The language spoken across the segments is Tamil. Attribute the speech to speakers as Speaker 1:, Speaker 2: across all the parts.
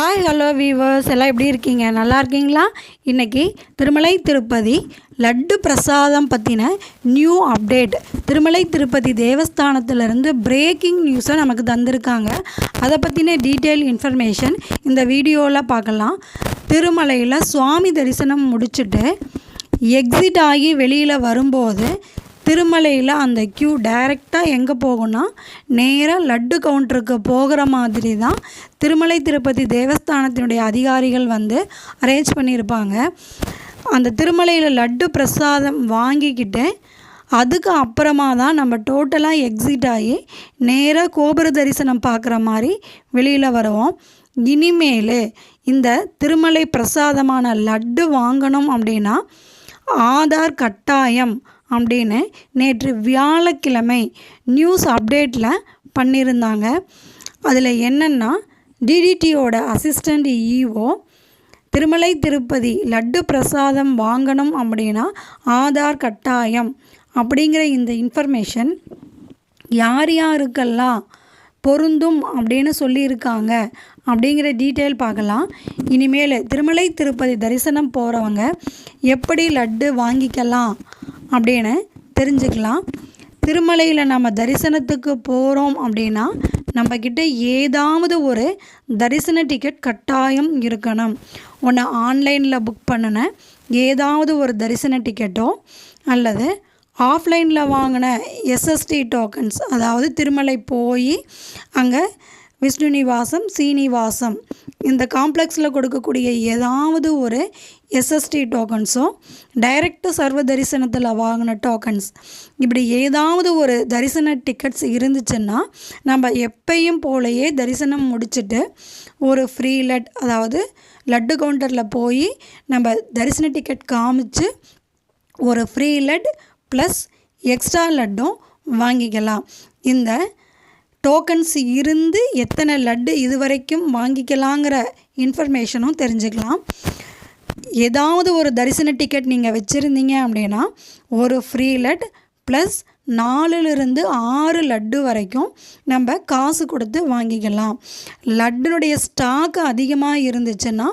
Speaker 1: ஹாய் ஹலோ வீவர்ஸ் எல்லாம் எப்படி இருக்கீங்க நல்லா இருக்கீங்களா இன்றைக்கி திருமலை திருப்பதி லட்டு பிரசாதம் பற்றின நியூ அப்டேட் திருமலை திருப்பதி தேவஸ்தானத்துலேருந்து பிரேக்கிங் நியூஸை நமக்கு தந்திருக்காங்க அதை பற்றின டீட்டெயில் இன்ஃபர்மேஷன் இந்த வீடியோவில் பார்க்கலாம் திருமலையில் சுவாமி தரிசனம் முடிச்சுட்டு எக்ஸிட் ஆகி வெளியில் வரும்போது திருமலையில் அந்த க்யூ டைரெக்டாக எங்கே போகும்னா நேராக லட்டு கவுண்டருக்கு போகிற மாதிரி தான் திருமலை திருப்பதி தேவஸ்தானத்தினுடைய அதிகாரிகள் வந்து அரேஞ்ச் பண்ணியிருப்பாங்க அந்த திருமலையில் லட்டு பிரசாதம் வாங்கிக்கிட்டு அதுக்கு அப்புறமா தான் நம்ம டோட்டலாக எக்ஸிட் ஆகி நேராக கோபுர தரிசனம் பார்க்குற மாதிரி வெளியில் வருவோம் இனிமேல் இந்த திருமலை பிரசாதமான லட்டு வாங்கணும் அப்படின்னா ஆதார் கட்டாயம் அப்படின்னு நேற்று வியாழக்கிழமை நியூஸ் அப்டேட்டில் பண்ணியிருந்தாங்க அதில் என்னென்னா டிடிடியோட assistant EO e Tirumala Tirupati laddu பிரசாதம் வாங்கணும் அப்படின்னா ஆதார் கட்டாயம் அப்படிங்கிற இந்த இன்ஃபர்மேஷன் யார் யாருக்கெல்லாம் பொருந்தும் அப்படின்னு சொல்லியிருக்காங்க அப்படிங்கிற டீட்டெயில் பார்க்கலாம் இனிமேல் திருமலை திருப்பதி தரிசனம் போகிறவங்க எப்படி லட்டு வாங்கிக்கலாம் அப்படின்னு தெரிஞ்சுக்கலாம் திருமலையில் நம்ம தரிசனத்துக்கு போகிறோம் அப்படின்னா நம்மக்கிட்ட ஏதாவது ஒரு தரிசன டிக்கெட் கட்டாயம் இருக்கணும் ஒன்று ஆன்லைனில் புக் பண்ணின ஏதாவது ஒரு தரிசன டிக்கெட்டோ அல்லது ஆஃப்லைனில் வாங்கின எஸ்எஸ்டி டோக்கன்ஸ் அதாவது திருமலை போய் அங்கே விஷ்ணுநிவாசம் சீனிவாசம் இந்த காம்ப்ளெக்ஸில் கொடுக்கக்கூடிய ஏதாவது ஒரு எஸ்எஸ்டி டோக்கன்ஸோ டைரக்ட் சர்வ தரிசனத்தில் வாங்கின டோக்கன்ஸ் இப்படி ஏதாவது ஒரு தரிசன டிக்கெட்ஸ் இருந்துச்சுன்னா நம்ம எப்பயும் போலயே தரிசனம் முடிச்சுட்டு ஒரு ஃப்ரீ லட் அதாவது லட்டு கவுண்டரில் போய் நம்ம தரிசன டிக்கெட் காமிச்சு ஒரு ஃப்ரீ லட் ப்ளஸ் எக்ஸ்ட்ரா லட்டும் வாங்கிக்கலாம் இந்த டோக்கன்ஸ் இருந்து எத்தனை லட்டு இது வரைக்கும் வாங்கிக்கலாங்கிற இன்ஃபர்மேஷனும் தெரிஞ்சுக்கலாம் ஏதாவது ஒரு தரிசன டிக்கெட் நீங்கள் வச்சுருந்தீங்க அப்படின்னா ஒரு ஃப்ரீ லட் ப்ளஸ் நாலுலேருந்து ஆறு லட்டு வரைக்கும் நம்ம காசு கொடுத்து வாங்கிக்கலாம் லட்டுனுடைய ஸ்டாக் அதிகமாக இருந்துச்சுன்னா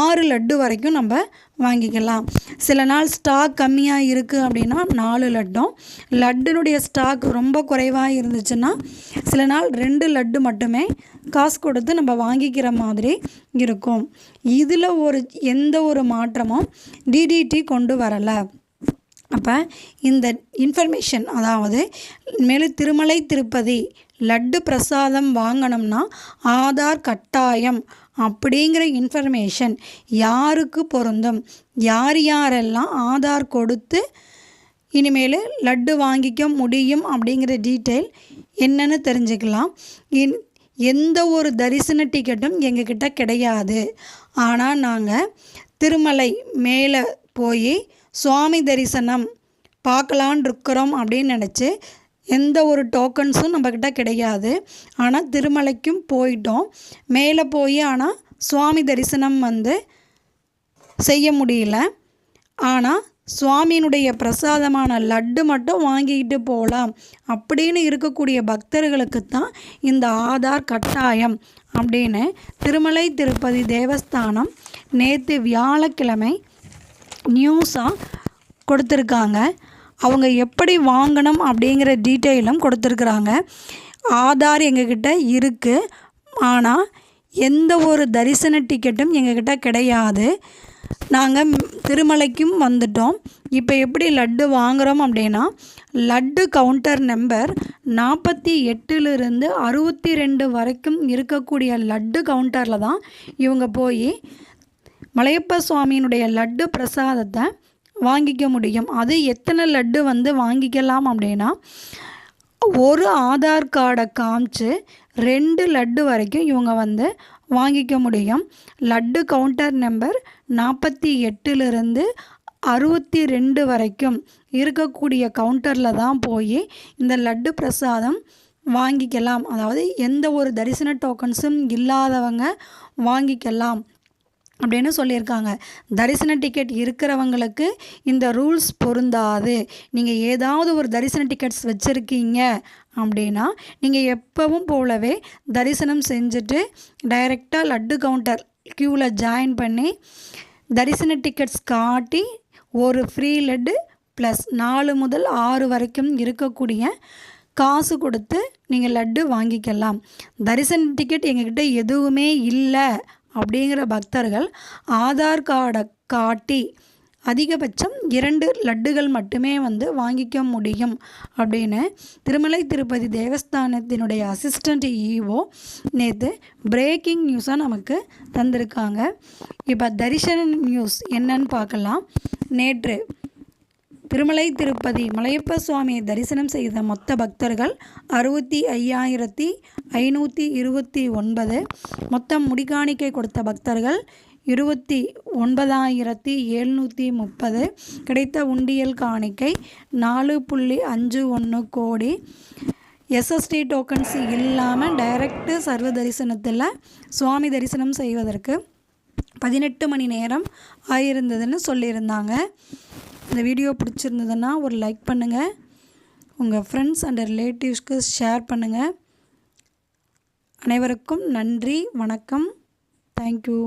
Speaker 1: ஆறு லட்டு வரைக்கும் நம்ம வாங்கிக்கலாம் சில நாள் ஸ்டாக் கம்மியாக இருக்குது அப்படின்னா நாலு லட்டும் லட்டுனுடைய ஸ்டாக் ரொம்ப குறைவாக இருந்துச்சுன்னா சில நாள் ரெண்டு லட்டு மட்டுமே காசு கொடுத்து நம்ம வாங்கிக்கிற மாதிரி இருக்கும் இதில் ஒரு எந்த ஒரு மாற்றமும் டிடிடி கொண்டு வரலை அப்போ இந்த இன்ஃபர்மேஷன் அதாவது மேலே திருமலை திருப்பதி லட்டு பிரசாதம் வாங்கணும்னா ஆதார் கட்டாயம் அப்படிங்கிற இன்ஃபர்மேஷன் யாருக்கு பொருந்தும் யார் யாரெல்லாம் ஆதார் கொடுத்து இனிமேல் லட்டு வாங்கிக்க முடியும் அப்படிங்கிற டீட்டெயில் என்னென்னு தெரிஞ்சுக்கலாம் இன் எந்த ஒரு தரிசன டிக்கெட்டும் எங்கக்கிட்ட கிடையாது ஆனால் நாங்கள் திருமலை மேலே போய் சுவாமி தரிசனம் பார்க்கலான் இருக்கிறோம் அப்படின்னு நினச்சி எந்த ஒரு டோக்கன்ஸும் நம்மக்கிட்ட கிடையாது ஆனால் திருமலைக்கும் போயிட்டோம் மேலே போய் ஆனால் சுவாமி தரிசனம் வந்து செய்ய முடியல ஆனால் சுவாமியினுடைய பிரசாதமான லட்டு மட்டும் வாங்கிக்கிட்டு போகலாம் அப்படின்னு இருக்கக்கூடிய பக்தர்களுக்கு தான் இந்த ஆதார் கட்டாயம் அப்படின்னு திருமலை திருப்பதி தேவஸ்தானம் நேற்று வியாழக்கிழமை நியூஸாக கொடுத்துருக்காங்க அவங்க எப்படி வாங்கணும் அப்படிங்கிற டீட்டெயிலும் கொடுத்துருக்குறாங்க ஆதார் எங்ககிட்ட இருக்குது ஆனால் எந்த ஒரு தரிசன டிக்கெட்டும் எங்ககிட்ட கிடையாது நாங்கள் திருமலைக்கும் வந்துட்டோம் இப்போ எப்படி லட்டு வாங்குகிறோம் அப்படின்னா லட்டு கவுண்டர் நம்பர் நாற்பத்தி எட்டுலேருந்து அறுபத்தி ரெண்டு வரைக்கும் இருக்கக்கூடிய லட்டு கவுண்டரில் தான் இவங்க போய் மலையப்ப சுவாமியினுடைய லட்டு பிரசாதத்தை வாங்கிக்க முடியும் அது எத்தனை லட்டு வந்து வாங்கிக்கலாம் அப்படின்னா ஒரு ஆதார் கார்டை காமிச்சு ரெண்டு லட்டு வரைக்கும் இவங்க வந்து வாங்கிக்க முடியும் லட்டு கவுண்டர் நம்பர் நாற்பத்தி எட்டுலேருந்து அறுபத்தி ரெண்டு வரைக்கும் இருக்கக்கூடிய கவுண்டரில் தான் போய் இந்த லட்டு பிரசாதம் வாங்கிக்கலாம் அதாவது எந்த ஒரு தரிசன டோக்கன்ஸும் இல்லாதவங்க வாங்கிக்கலாம் அப்படின்னு சொல்லியிருக்காங்க தரிசன டிக்கெட் இருக்கிறவங்களுக்கு இந்த ரூல்ஸ் பொருந்தாது நீங்கள் ஏதாவது ஒரு தரிசன டிக்கெட்ஸ் வச்சுருக்கீங்க அப்படின்னா நீங்கள் எப்போவும் போலவே தரிசனம் செஞ்சுட்டு டைரெக்டாக லட்டு கவுண்டர் க்யூவில் ஜாயின் பண்ணி தரிசன டிக்கெட்ஸ் காட்டி ஒரு ஃப்ரீ லட்டு ப்ளஸ் நாலு முதல் ஆறு வரைக்கும் இருக்கக்கூடிய காசு கொடுத்து நீங்கள் லட்டு வாங்கிக்கலாம் தரிசன டிக்கெட் எங்ககிட்ட எதுவுமே இல்லை அப்படிங்கிற பக்தர்கள் ஆதார் கார்டை காட்டி அதிகபட்சம் இரண்டு லட்டுகள் மட்டுமே வந்து வாங்கிக்க முடியும் அப்படின்னு திருமலை திருப்பதி தேவஸ்தானத்தினுடைய அசிஸ்டண்ட் ஈவோ e நேற்று பிரேக்கிங் நியூஸாக நமக்கு தந்திருக்காங்க இப்போ தரிசன நியூஸ் என்னன்னு பார்க்கலாம் நேற்று திருமலை திருப்பதி மலையப்ப சுவாமியை தரிசனம் செய்த மொத்த பக்தர்கள் அறுபத்தி ஐயாயிரத்தி ஐநூற்றி இருபத்தி ஒன்பது மொத்தம் முடிகாணிக்கை கொடுத்த பக்தர்கள் இருபத்தி ஒன்பதாயிரத்தி எழுநூற்றி முப்பது கிடைத்த உண்டியல் காணிக்கை நாலு புள்ளி அஞ்சு ஒன்று கோடி எஸ்எஸ்டி டோக்கன்ஸ் இல்லாமல் டைரக்டு சர்வ தரிசனத்தில் சுவாமி தரிசனம் செய்வதற்கு பதினெட்டு மணி நேரம் ஆயிருந்ததுன்னு சொல்லியிருந்தாங்க இந்த வீடியோ பிடிச்சிருந்ததுன்னா ஒரு லைக் பண்ணுங்கள் உங்கள் ஃப்ரெண்ட்ஸ் அண்ட் ரிலேட்டிவ்ஸ்க்கு ஷேர் பண்ணுங்கள் அனைவருக்கும் நன்றி வணக்கம் தேங்க்யூ